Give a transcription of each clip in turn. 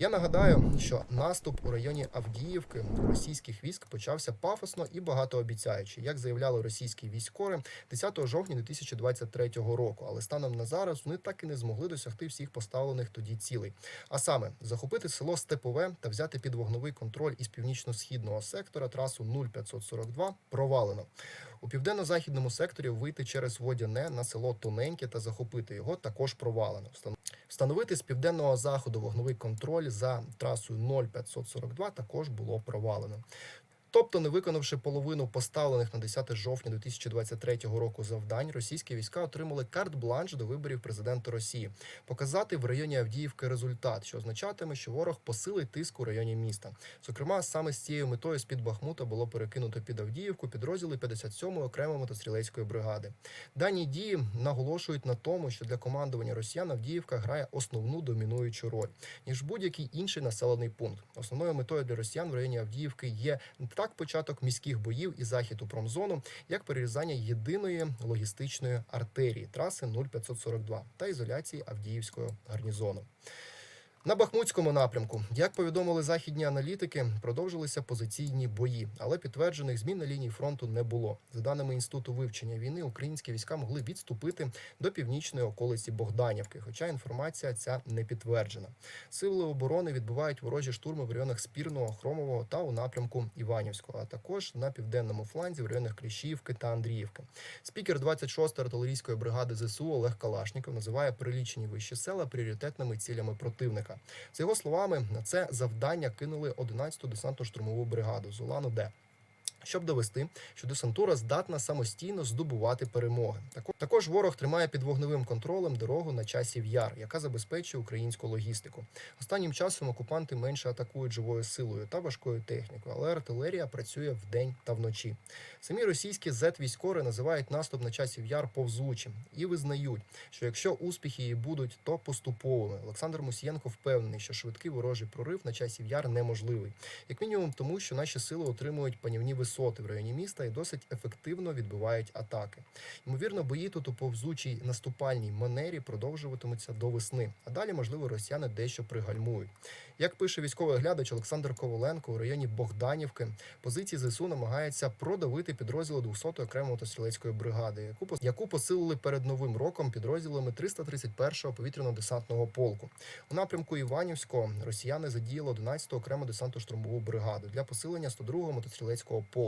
Я нагадаю, що наступ у районі Авдіївки російських військ почався пафосно і багатообіцяючи, як заявляли російські військові 10 жовтня 2023 року. Але станом на зараз вони так і не змогли досягти всіх поставлених тоді цілей. А саме захопити село Степове та взяти під вогновий контроль із північно-східного сектора трасу 0542 провалено. У південно-західному секторі вийти через Водяне на село Тоненьке та захопити його також провалено. Встан- Встановити з південного заходу вогновий контроль за трасою 0542 також було провалено. Тобто, не виконавши половину поставлених на 10 жовтня 2023 року завдань, російські війська отримали карт-бланш до виборів президента Росії, показати в районі Авдіївки результат, що означатиме, що ворог посилить тиск у районі міста. Зокрема, саме з цією метою з під Бахмута було перекинуто під Авдіївку підрозділи 57-ї окремої мотострілецької бригади. Дані дії наголошують на тому, що для командування росіян Авдіївка грає основну домінуючу роль ніж будь-який інший населений пункт. Основною метою для росіян в районі Авдіївки є так початок міських боїв і захід у промзону, як перерізання єдиної логістичної артерії траси 0542 та ізоляції Авдіївського гарнізону. На Бахмутському напрямку, як повідомили західні аналітики, продовжилися позиційні бої, але підтверджених змін на лінії фронту не було. За даними інституту вивчення війни, українські війська могли відступити до північної околиці Богданівки, хоча інформація ця не підтверджена. Сили оборони відбувають ворожі штурми в районах Спірного, Хромового та у напрямку Іванівського, а також на південному фланзі в районах Кліщівки та Андріївки. Спікер 26-ї артилерійської бригади ЗСУ Олег Калашніков називає прилічені вищі села пріоритетними цілями противника. За його словами, на це завдання кинули 11-ту десантно-штурмову бригаду з Улану Д. Щоб довести, що десантура здатна самостійно здобувати перемоги. Тако- Також ворог тримає під вогневим контролем дорогу на часів яр, яка забезпечує українську логістику. Останнім часом окупанти менше атакують живою силою та важкою технікою, але артилерія працює вдень та вночі. Самі російські зет-військори називають наступ на часів яр повзучим і визнають, що якщо успіхи її будуть, то поступовими. Олександр Мусієнко впевнений, що швидкий ворожий прорив на часів яр неможливий, як мінімум тому, що наші сили отримують панівні висоти в районі міста і досить ефективно відбивають атаки. Ймовірно, бої тут у повзучій наступальній манері продовжуватимуться до весни, а далі, можливо, росіяни дещо пригальмують. Як пише військовий глядач Олександр Коваленко, у районі Богданівки позиції ЗСУ намагаються продавити підрозділи 200-ї окремої мотострілецької бригади, яку пос- яку посилили перед новим роком підрозділами 331-го повітряно-десантного полку. У напрямку Іванівського росіяни задіяли 11-ту окрему десантно-штурмову бригаду для посилення 102-го мотострілецького полку.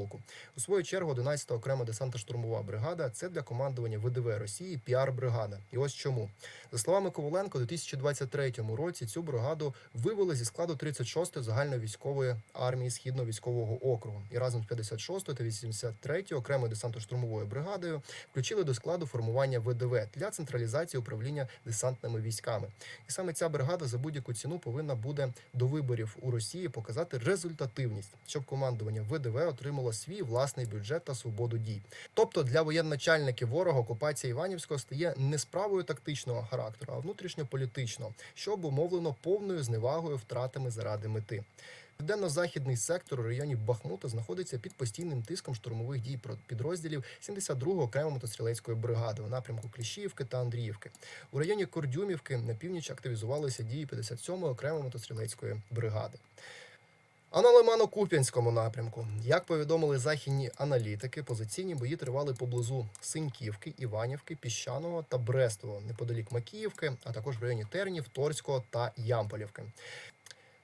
У свою чергу 11-та окрема десантно-штурмова бригада це для командування ВДВ Росії піар-бригада. І ось чому. За словами Коваленко, у 2023 році цю бригаду вивели зі складу 36-ї загальновійськової армії Східного військового округу і разом з 56-ю та 83-ю окремою десантно-штурмовою бригадою включили до складу формування ВДВ для централізації управління десантними військами. І саме ця бригада за будь-яку ціну повинна буде до виборів у Росії показати результативність, щоб командування ВДВ отримало свій власний бюджет та свободу дій. Тобто для воєначальників ворога окупація Іванівського стає не справою тактичного характеру, а внутрішньополітичного, що обумовлено повною зневагою втратами заради мети. Південно-західний сектор у районі Бахмута знаходиться під постійним тиском штурмових дій підрозділів 72-го окремої мотострілецької бригади у напрямку Кліщіївки та Андріївки. У районі Кордюмівки на північ активізувалися дії 57-ї окремої мотострілецької бригади. А на Лимано-Куп'янському напрямку, як повідомили західні аналітики, позиційні бої тривали поблизу Синьківки, Іванівки, Піщаного та Брестового, неподалік Макіївки, а також в районі Тернів, Торського та Ямполівки.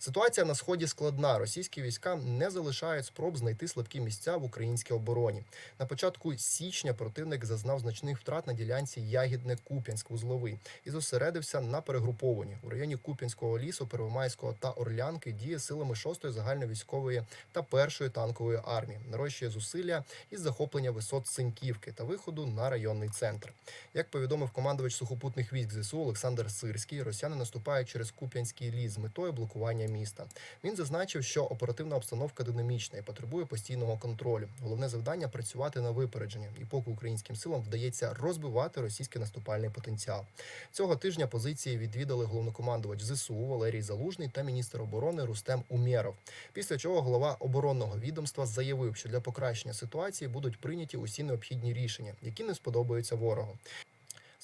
Ситуація на сході складна. Російські війська не залишають спроб знайти слабкі місця в українській обороні. На початку січня противник зазнав значних втрат на ділянці Ягідне Куп'янськ вузловий і зосередився на перегрупованні у районі Куп'янського лісу, Первомайського та Орлянки діє силами 6-ї загальновійськової та 1-ї танкової армії, нарощує зусилля із захоплення висот Синьківки та виходу на районний центр. Як повідомив командувач сухопутних військ ЗСУ Олександр Сирський, росіяни наступають через Куп'янський ліс з метою блокування міста. Він зазначив, що оперативна обстановка динамічна і потребує постійного контролю. Головне завдання працювати на випередження, і поки українським силам вдається розбивати російський наступальний потенціал. Цього тижня позиції відвідали головнокомандувач ЗСУ Валерій Залужний та міністр оборони Рустем Умєров. Після чого голова оборонного відомства заявив, що для покращення ситуації будуть прийняті усі необхідні рішення, які не сподобаються ворогу.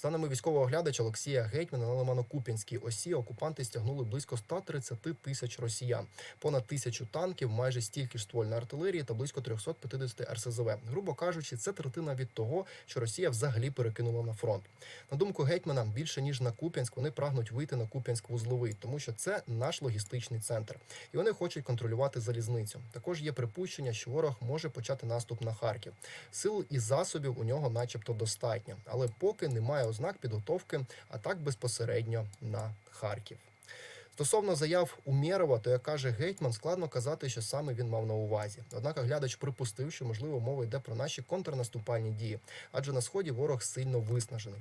Даними військового оглядача Олексія Гетьмана на Лимано-Куп'янській осі окупанти стягнули близько 130 тисяч росіян, понад тисячу танків, майже стільки ж ствольної артилерії та близько 350 РСЗВ. Грубо кажучи, це третина від того, що Росія взагалі перекинула на фронт. На думку гетьмана, більше ніж на Куп'янськ, вони прагнуть вийти на Куп'янськ вузловий, тому що це наш логістичний центр, і вони хочуть контролювати залізницю. Також є припущення, що ворог може почати наступ на Харків. Сил і засобів у нього, начебто, достатньо, але поки немає ознак підготовки атак безпосередньо на Харків. Стосовно заяв Умєрова, то як каже гетьман, складно казати, що саме він мав на увазі. Однак глядач припустив, що можливо мова йде про наші контрнаступальні дії, адже на сході ворог сильно виснажений.